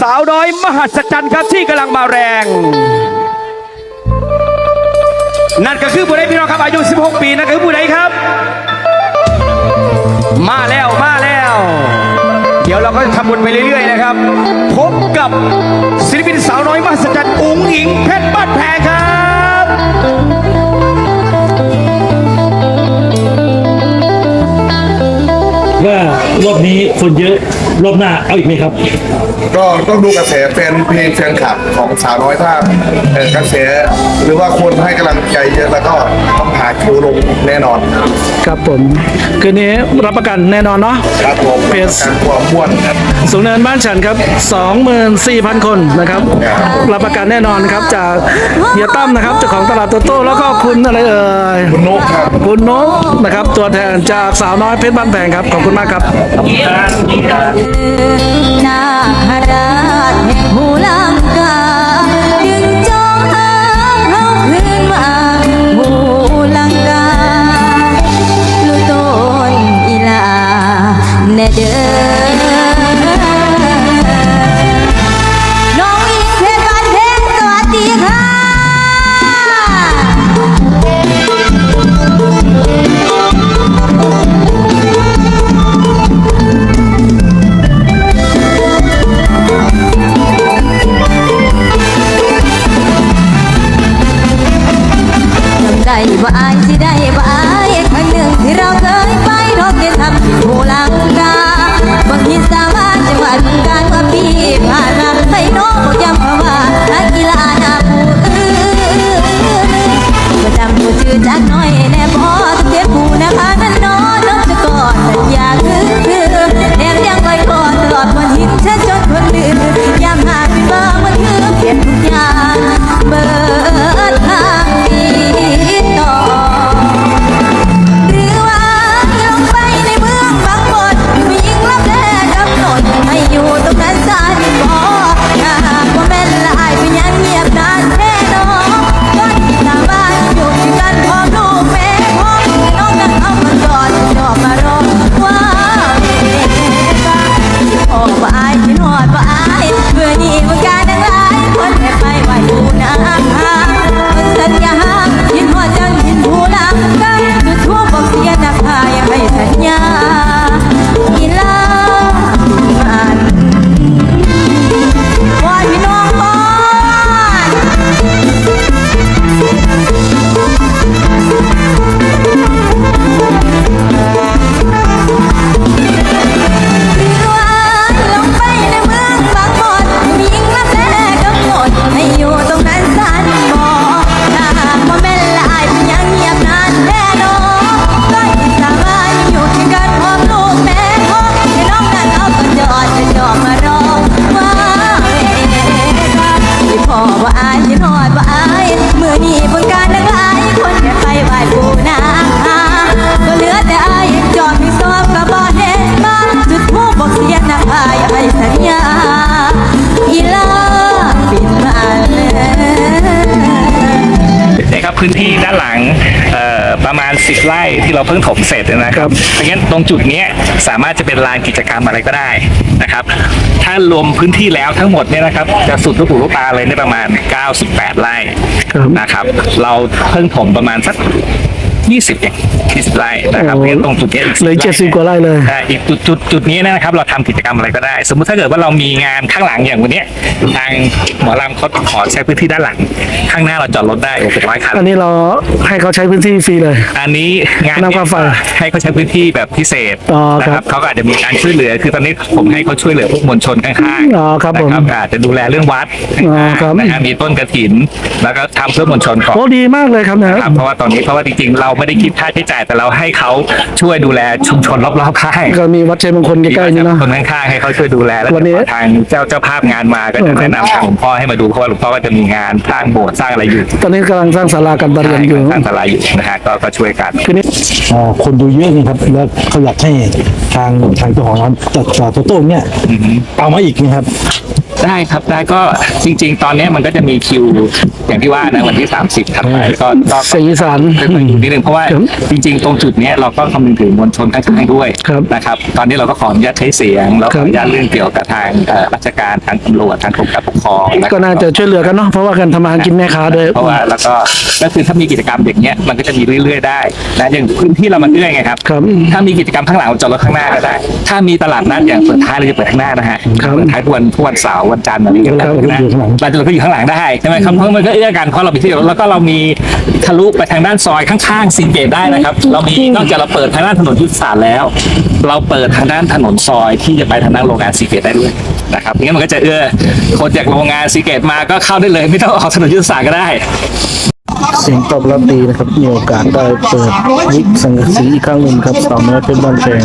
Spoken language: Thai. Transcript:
สาวน้อยมหัศจรรย์ครับที่กำลังมาแรง นั่นก็คือผู้ใดพี่น้องครับอายุ 16 ปีนั่นก็คือผู้ใดครับ มาแล้วมาแล้ว เดี๋ยวเราก็จะทำบุญไปเรื่อยๆนะครับ พบกับศิลปินสาวน้อยมหัศจรรย์อุ๋งอิงเพชรบ้านแพงครับว่ารอบนี้คนเยอะ รอบหน้าเอาอีกไหมครับ ก็ต้องดูกระแสแฟนเพลงแฟนคลับของสาวน้อยถ้าเอ่อกระแสหรือว่าคนให้กำลังใจเยอะแล้วก็ต้องหาคิวลงแน่นอนครับผม คืนนี้รับประกันแน่นอนเนาะ ครับผมเพจ การความม่วนครับ สูงเนินบ้านฉันครับ 24,000 คนนะครับ รับประกันแน่นอนครับจากเฮียตั้มนะครับเจ้าของตลาดโตโต้แล้วก็คุณอะไรเอ่ยคุณนกครับ คุณนกนะครับ ตัวแทนจากสาวน้อยเพชรบ้านแพงครับ ขอบคุณมากครับนาคราชแห่งหูลา บ่อายสิได้บ่อายครั้งหนึ่งที่เรา นะครับพื้นที่ด้านหลังเอ่อประมาณ 10 ไร่ที่เราเพิ่งถมเสร็จนะครับเพราะงั้นตรงจุดเนี้ยสามารถจะเป็นลานกิจกรรมอะไรก็ได้นะครับ ถ้ารวมพื้นที่แล้วทั้งหมดเนี่ยนะครับจะสุดลูกหูลูกตาเลยในประมาณ 98 ไร่นะครับ เราเพิ่งถมประมาณสัก 20เอง20ไร่นะครับโอ้เพราะงั้นตรงจุดเนี้ยอีกเหลย10 70กว่าไร่เลยอ่าอีกจุดจุดจุดนี้นะครับเราทำกิจกรรมอะไรก็ได้ สมมุติถ้าเกิดว่าเรามีงานข้างหลังอย่างวันเนี้ยทางหมอลำเขาขอใช้พื้นที่ด้านหลัง ข้างหน้าเราจอดรถได้600คันอันนี้เราให้เขาใช้พื้นที่ฟรีเลย อันนี้งานน้ำค่าไฟให้เขาใช้พื้นที่แบบพิเศษอ๋อนะครับเขาก็อาจจะมีการช่วยเหลือ คือตอนนี้ผมให้เขาช่วยเหลือพวกมวลชนข้างๆอ๋อครับผมนะอาจจะดูแลเรื่องวัดอ๋อครับ นะฮะมีต้นกระถิน แล้วก็ทำเพื่อมวลชนก่อน โอ้ดีมากเลยครับเนะนะ ครับเพราะว่าตอนนี้เพราะว่าจริงๆ เราไม่ได้คิดค่าใช้จ่ายแต่เราให้เขาช่วยดูแลชุมชนรอบๆข้างก็มีวัดชัยมงคลใกล้ๆนี่เนาะคนข้างๆให้เขาช่วยดูแลแล้ววันนี้ทางเจ้าเจ้าภาพงานมาก็จะแนะนำทางหลวงพ่อให้มาดูเพราะว่าหลวงพ่อก็จะมีงานสร้างโบสถ์สร้างอะไรอยู่ ตอนนี้กำลังสร้างศาลาการประเรียนอยู่สร้างศาลาอยู่นะฮะก็ก็ช่วยกันคืนนี้อ่าคนดูเยอะนี่ครับแล้วเขาอยากให้ทางทางเจ้าของร้านจัดจอดโต้งเนี่ยเอามาอีกนะครับ ได้ครับได้ก็จริง ๆ ตอนนี้มันก็จะมีคิวอย่างที่ว่านะวันที่ 30ถัดไปก็ก็เสียงอีสานก็ต้องอยู่นิดนึงเพราะว่าครับจริง ๆ ตรงจุดเนี้ยเราก็คำนึงถึงมวลชนข้างๆด้วยครับนะครับ ตอนนี้เราก็ขออนุญาตใช้เสียงแล้วขครัอบอนุญาตเรื่องเกี่ยวกับทางเอ่อราชการทางตำรวจทางกรมการปกครองนะครับก็น่าจะช่วยเหลือกันเนาะเพราะว่าการทำมาหากินแม่ค้าด้วย เพราะว่าแล้วก็ก็คือถ้ามีกิจกรรมอย่างเงี้ยมันก็จะมีเรื่อยๆได้นะอย่างพื้นที่เรามันเอื้อยไงครับครับ ถ้ามีกิจกรรมข้างหลังจอดรถข้างหน้าก็ได้ ถ้ามีตลาดนัดอย่างเปิดท้ายเราจะเปิดข้างหน้านะฮะครับ เปิดท้ายทุกวันทุกวันเสาร์วันจันทร์อะไรอย่างเงี้ยครับเปิดข้างหน้าเราจะก็อยู่ข้างหลังได้ใช่ไหมครับเพราะมันก็เอื้อกันเพราะเรามีที่แล้วก็เรามีทะลุไปทางด้านซอยข้างๆซีเกตได้นะครับ เรามีนอกจากเราเปิดทางด้านถนนยุทธศาสตร์แล้ว เราเปิดทางด้านถนนซอยที่จะไปทางด้านโรงงานซีเกตได้ด้วยนะครับงั้นมันก็จะเอื้อคนจากโรงงานซีเกตมาก็เข้าได้เลย ไม่ต้องออกถนนยุทธศาสตร์ก็ได้เสียงตอบรับดีนะครับ มีโอกาสได้เปิดวิกสังกะสีอีกครั้งหนึ่งครับสาวน้อยเป็นบ้านแพง